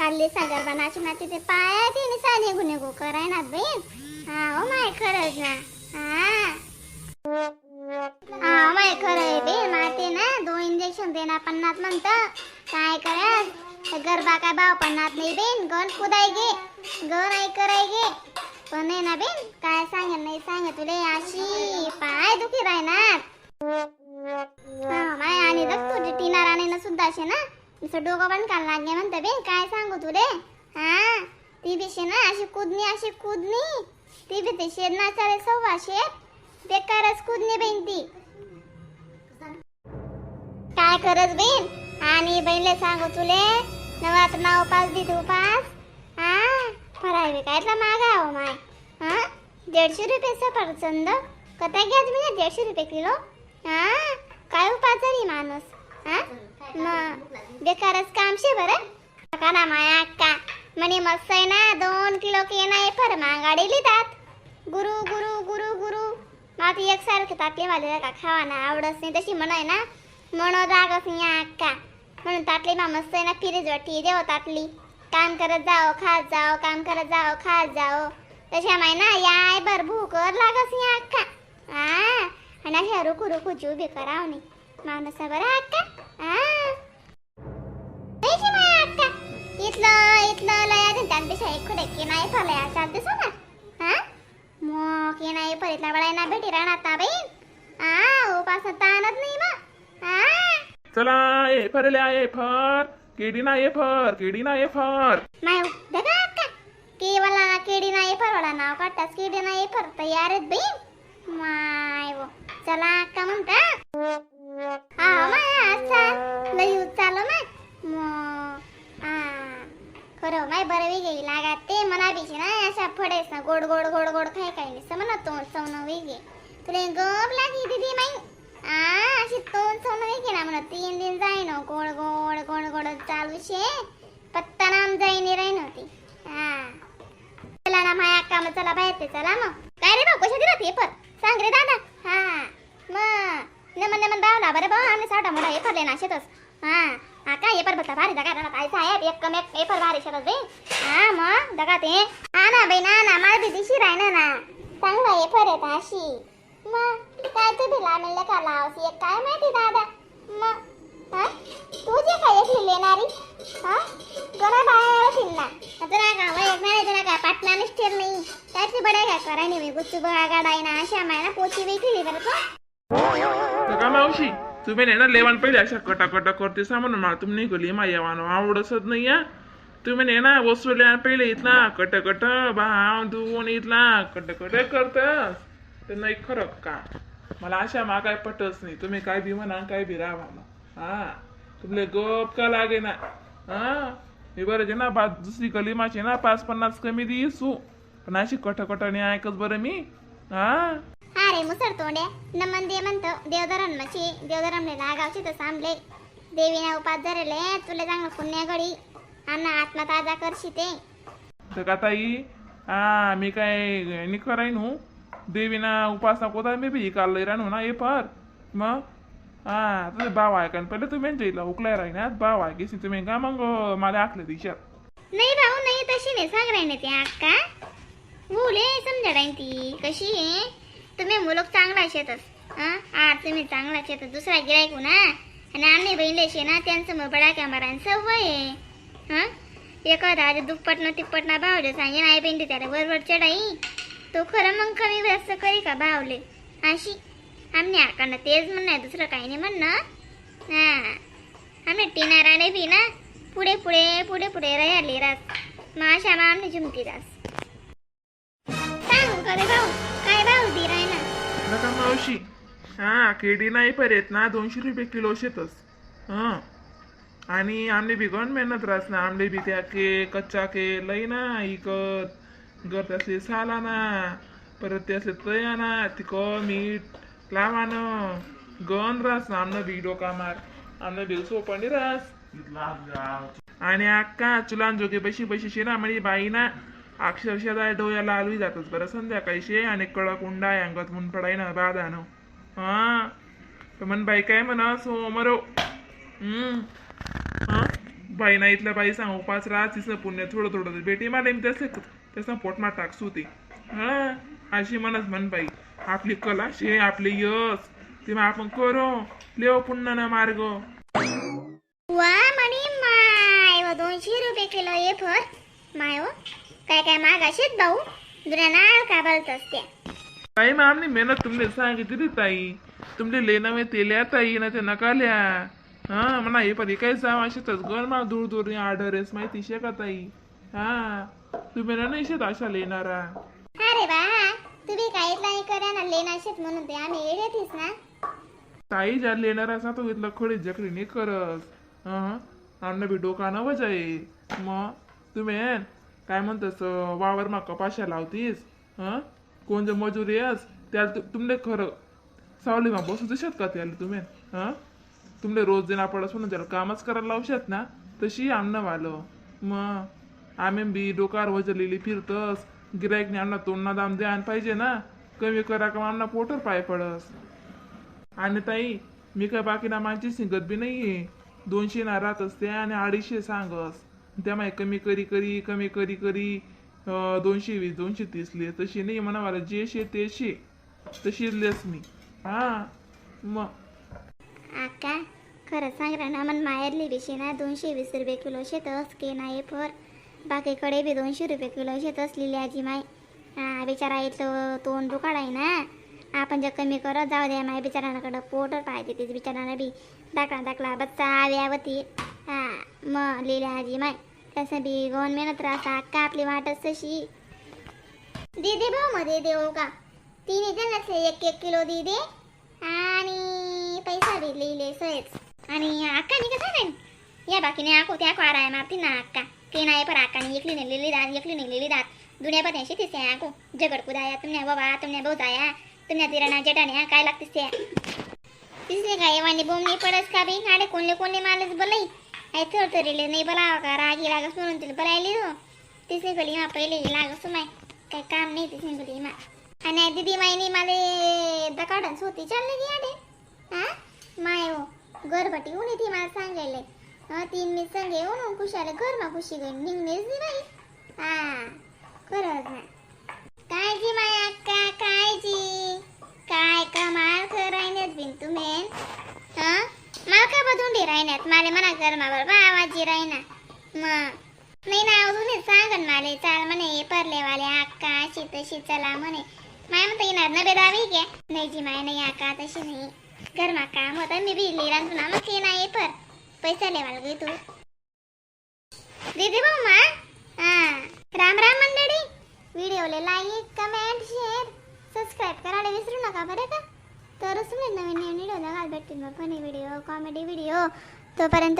काढली सागर बनाची ना तिथे पाया तिने सा निघू निघू. कराय ना बहीण हा ओ माय खरंच ना. हा. हा माय खरं आहे माते ना दोन इंजेक्शन देणार पन्नास म्हणत. काय करा गरबा काय भाव पन्नास नाही बेन गण कुदाय गे. ग नाही कराय गे. पण आहे ना बेन काय सांगेल नाही सांगे तुले अशी पाय दुखी राहणार. हा माय आणि बघ तुझी टीना राणीनं सुद्धा असे ना नुसतं डोकं पण काल लागे म्हणतं बे. काय सांगू तुले? हा? ती बी ना अशी कुदनी अशी कुदनी ती बी ते शेर नाचारे सव्वा शेर बेकारच कुदनी बेन ती. काय करत बेन आणि बहिणले सांगू तुले नवात नाव दी तू उपास हा? फराय विकायला हो माय. हा? दीडशे रुपये सफरचंद कथा घ्याच मी दीडशे रुपये किलो. हा? काय उपास झाली माणूस? बेकारच काम शे बरं. ना माया अक्का. म्हणे मस्त आहे ना दोन किलो केना नाही फर मागाडी लिहितात. गुरु गुरु गुरु गुरु. माती एकसारखे ताटली माझ्या का खावा ना आवडत नाही तशी म्हणाय ना. म्हणून रागच नाही अक्का. म्हणून ताटली मा मस्त आहे ना फिरीज वाटी देव ताटली. काम करत जाओ खात जाओ काम करत जाओ खात जाओ. तशा माय ना याय बर भूकर लागस या अक्का. हा आणि अशा रुकू रुकू जीव बी करावणी माणसा बरं अक्का. हा इथलं इथलं लय त्यांपेक्षा एक खुडे की नाही फलया चालते सो ना हा? मग की नाही परितला बळाय ना भेटी राहणार ता बहीण आ उपास ताणत नाही मग. चला ए फरल्या ए फर. केडी ना ए फर. केडी ना ए फर. माय देखा अक्का? केवला ना केडी नाही फरवला नाव काढतास केडी नाही फर. तयार आहेत माय वो. चला अक्का म्हणता. हा माय अच्छा लई चालू बरं माय बरं वेगळी लागा ते मला बिशी ना अशा फडेस ना गोड गोड गोड गोड काय काय नाही. समन तोंड सवनं वेगळे तुला गप लागी दिदी माई. आ अशी तोंड सवनं वेगळे ना म्हणा तीन दिन जाईन ना गोड गोड गोड गोड चालू शे. पत्ता नाम जाईनी राही नव्हती हो हा चला ना माया काम चला बाहेर ते चला मग. काय रे भाऊ कशा दिला पेपर? सांग रे दादा. हा. मग नमन नमन बावला बरं भाऊ आम्ही साठा मोठा हे फरले ना शेतच हा. हा काय पेपर बघता भारी जगा राहणार काय साहेब? एक कम एक पेपर भारी शेतच बे. हा मग जगा ते हा ना बाई ना ना मला बी दिशी राहिना ना. चांगला पेपर येत अशी. मग काय तू भिला मिळलं का लावसी एक काय माहिती दादा? मग हा तू जे काय एकली लेणारी? हा जरा बाहेर होतील ना. जरा का वय नाही तुला काय पाटला निष्ठेर नाही. त्याची बडा काय कराय नाही गुच्चू बघा गाडाय ना अशा माय ना पोची वेगळी बरं का मावशी? तुम्ही नाही ना लेवान पहिले अशा कटाकटा करते. करते म्हणून मला तुम्ही निघली माझ्या मा येवानो नाही या तुम्ही नाही ना वसुल्या पहिले इथला कट कट भाव धुवून इथला कटकट करतस. ते नाही खरं का? मला अशा मा काय पटच नाही. तुम्ही काय बी म्हणा काय बी राहा मला हा? तुमले गप का लागे ना हा? हे बरं जे ना बा दुसरी कलिमाची ना पाच पन्नास कमी दिसू. पण अशी कटकटाने ऐकच बरं मी हा? रे मुसर तोंड्या नमन दे म्हणतो देवधरण मची देवधरणले लागावची तर सांभले देवीने उपास धरले तुला चांगलं पुण्य घडी. अन्न आत्मा ताजा करशी ते. तर का ताई? हा मी काय निखराईन हूँ? देवीना उपासना कोता मी बी काल राहणू ना ये पार. मग? हा तुझे भाव आहे का पहिले तुम्ही यांच्या उकलाय राहिनात भाव आहे की तुम्ही का मग मला आखले दिशात? नाही भाऊ नाही तशी नाही सांग राही ती अक्का बोले समजा राही ती. कशी आहे? तुम्ही मुलग चांगला शेतस हा? तुम्ही चांगला शेतस दुसरा गिरायक ना आणि आम्ही बहिणले शे ना त्यांचं मग बडा कॅमेरा वय आहे एखादा आज तिप्पटना ना भावले सांगेन आई बहिणी त्याला वरवर चढाई. तो खरं मग कमी व्यस्त करी का भावले? अशी. आम्ही आकांना तेच म्हणणं आहे दुसरं काही नाही म्हणणं हा. आम्ही टिनाराने बी ना पुढे पुढे पुढे पुढे राहिले रास. माशा मामने झुमती रास मावशी हा केडी नाही परेत ना दोनशे रुपये किलो शेतस. हा. आणि आमने बी गण मेहनत राहस ना आमले बी त्या के कच्चा के लई ना इकत. घर त्यासले साला ना परत त्यासले तया ना तिक मीठ लावा ना गण राहस ना आमनं बी डोका मार. आमनं बी सोपणी राहस आणि अक्का चुलान जोगे पैशी पैशी शे ना म्हणजे बाई ना अक्षरशः जाय डोळ्याला आलवी जातच बरं. संध्याकाळी शे आणि कडक उंडा अंगात म्हणून पडाय ना बाधानं. हा? तर म्हण बाई काय म्हणा सोमरो हम्म. बाई ना इथल्या बाई सांग उपास राहतीस पुण्य थोडं थोडं बेटी मला मी तसं तसं पोटमा टाकसू ते. हा? अशी म्हणत म्हण बाई. आपली कला शे आपली यश. ते मग आपण करो. लेव पुन्हा ना मार्ग. वा म्हणे माय. दोनशे रुपये किलो ये फर माय काय काय मागाशीत भाऊ? दुऱ्या नाळ का बलतस त्या ताई मग आमनी मेहनत तुमले सांगितली ताई. तुमले लेणं मे तेल्या ताई ना ते नकाल्या हा म्हणा हे पण काय जाव अशातच घर मला दूर दूर आहेस माहिती शे का ताई? हा तुम्ही ना नाही शेत अशा लेणारा अरे बा तुम्ही काय इथला नाही करा ना लेनाशीत म्हणून ते आम्ही येडेतीस ना. ताई ज्या लेणार असा तो इथला खडी जकडी नाही करस हं आमना बी डोका न वजाय मग तुम्ही काय म्हणतस वावर माका कपाशा लावतीस? हं? कोण जर मजुरी आहेस त्याला तुमले खरं सावली मा बसू देशात का त्याला तुम्ही? हं? तुमले रोज देणार पडस म्हणून त्याला कामच करायला लावशात ना? तशी आमनं वालं. मग आम्ही बी डोकार वजलेली फिरतस. गिरायकने आमना तोंडना दाम द्यान पाहिजे ना? कमी करा का आमना पोटर पाय पडस? आणि ताई मी काय बाकी ना माझी सिंगत बी नाही आहे दोनशे ना राहत असते आणि अडीचशे सांगस. त्यामुळे कमी करी करी कमी करी करी दोनशे वीस दोनशे तीस ले तशी नाही म्हणा मला जे शे ते शे. तशी लेस मी. हा मग. आका खरं सांग रा ना मन माहेरली विषय ना दोनशे वीस रुपये किलो शेतस के नाही फर बाकीकडे बी दोनशे रुपये किलो शेतस लिहिली आजी माय. हा बिचारा इथलं तोंड दुकाड आहे ना. आपण जर कमी करत जाऊ द्या माय बिचारांकडं पोटर पाहिजे तेच बिचारांना बी. दाखला दाखला बच्चा आव्यावती हा मग लिहिल्या आजी माय. तसं बी गोन मेहनत राहता का आपली वाटच तशी दे दे भाऊ मध्ये देऊ का? तिने त्यांना एक एक किलो दे दे आणि पैसा बी लिहिले सयच आणि अक्का नि कसं नाही या बाकीने आको त्या क्वारा मारती ना अक्का. के नाही पर अक्काने एकली ने दात एकली ने दात. दुनिया पण अशी तिसे आको जगड कुदाया तुमने बाबा तुमने बहुताया तुमने तिराणा जटाण्या काय लागतेस त्या? तिसरे काय वाणी बोमणी नाही पडस का बी? आडे कोणले कोणले मालच बोलाई? आई थोड तरीले नाही बोलावा का? रागी लागस म्हणून तिला बोलायली हो. तिसरी गली मा पहिले लागस माय. काय काम नाही तिसरी गली मा. आणि दीदी मायनी मला दकाडन होती. चालले ती आडे हा? माय हो. गरबटी उणी ती मला सांगायला. हा तीन मी संगे येऊन कुशाला घर मा खुशी गई निघणेच दी बाई. हा खरंच ना. काळजी माय अक्का काळजी. काय कमाल करायण्यात बिन तुम्ही मला का बदुंडी राहिण्यात माले म्हणा कर मा बा आवाजी राहिना. मग नाही ना अजून सांगन माले. चाल म्हणे परलेवाले अक्का अशी तशी चला म्हणे. माय म्हणता येणार ना बेदावी घ्या नाही जी माय नाही आका तशी नाही. घरमा काम होतं मी बिजली लिहिला ना मग ना ये पर. पैसा लेवाल गे तू. दीदी भाऊ मा हा. राम राम मंडळी. व्हिडिओले लाईक कमेंट शेअर सबस्क्राईब करायला विसरू नका बरं का? तरच मी नवीन नवीन व्हिडिओ घाल भेटतील मग फनी व्हिडिओ कॉमेडी व्हिडिओ तोपर्यंत